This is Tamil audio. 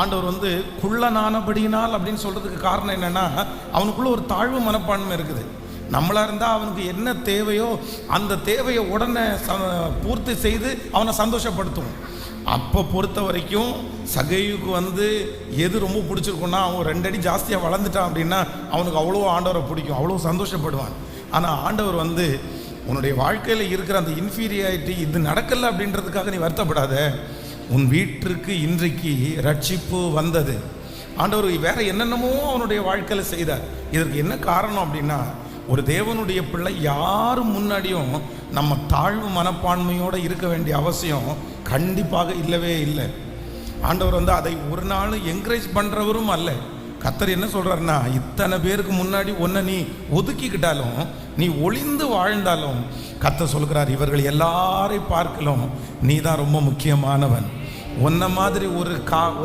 ஆண்டவர் வந்து குள்ளனானபடியினால் அப்படின்னு சொல்கிறதுக்கு காரணம் என்னென்னா அவனுக்குள்ள ஒரு தாழ்வு மனப்பான்மை இருக்குது. நம்மளாக இருந்தால் அவனுக்கு என்ன தேவையோ அந்த தேவையை உடனே ச பூர்த்தி செய்து அவனை சந்தோஷப்படுத்துவோம். அப்போ பொறுத்த வரைக்கும் சகையுக்கு வந்து எது ரொம்ப பிடிச்சிருக்குன்னா அவன் ரெண்டு அடி ஜாஸ்தியாக வளர்ந்துட்டான் அப்படின்னா அவனுக்கு அவ்வளோ ஆண்டவரை பிடிக்கும் அவ்வளோ சந்தோஷப்படுவான். ஆனால் ஆண்டவர் வந்து உன்னுடைய வாழ்க்கையில் இருக்கிற அந்த இன்ஃபீரியாரிட்டி இது நடக்கலை அப்படின்றதுக்காக நீ வருத்தப்படாத. உன் வீட்டிற்கு இன்றைக்கு ரட்சிப்பு வந்தது. ஆண்டவர் வேற என்னென்னமோ அவனுடைய வாழ்க்கையில் செய்தார். இதற்கு என்ன காரணம் அப்படின்னா ஒரு தேவனுடைய பிள்ளை யாரும் முன்னாடியும் நம்ம தாழ்வு மனப்பான்மையோடு இருக்க வேண்டிய அவசியம் கண்டிப்பாக இல்லவே இல்லை. ஆண்டவர் வந்து அதை ஒரு நாள் என்கரேஜ் பண்ணுறவரும் அல்ல. கத்தர் என்ன சொல்கிறாருன்னா இத்தனை பேருக்கு முன்னாடி ஒன்றை நீ ஒதுக்கிக்கிட்டாலும் நீ ஒளிந்து வாழ்ந்தாலும் கத்தர் சொல்கிறார் இவர்கள் எல்லாரை பார்க்கலும் நீ தான் ரொம்ப முக்கியமானவன். உன்ன மாதிரி ஒரு கா